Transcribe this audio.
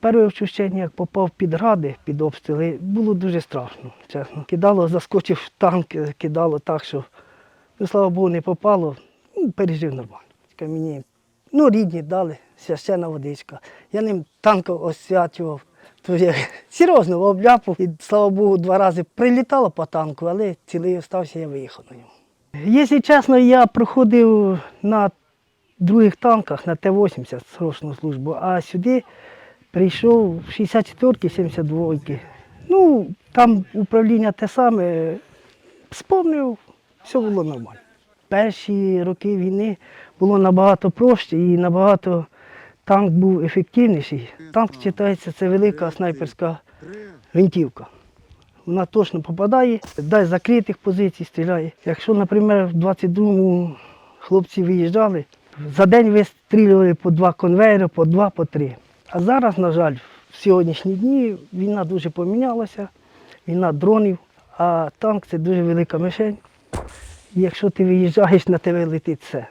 Перше вчущення, як попав під гради, під обстріли, було дуже страшно, чесно. Кидало, заскочив танк, кидало так, що, ну, слава Богу, не попало, ну, пережив нормально. Мені, ну, рідні дали, священна водичка. Я ним танк освячував. То я серйозно обляпав. І, слава Богу, два рази прилітало по танку, але цілий остався, я виїхав на ньому. Якщо чесно, я проходив на других танках на Т-80 срочну службу, а сюди прийшов в 64-ки, 72-ки. Ну, там управління те саме, сповнив, все було нормально. Перші роки війни було набагато проще і набагато танк був ефективніший. Танк вважається, це велика снайперська гвинтівка. Вона точно попадає, дай закритих позицій стріляє. Якщо, наприклад, в 22-му хлопці виїжджали, за день вистрілювали по два конвейери, по два, по три. А зараз, на жаль, в сьогоднішні дні війна дуже помінялася, війна дронів, а танк це дуже велика мишень. Якщо ти виїжджаєш, на тебе летить все.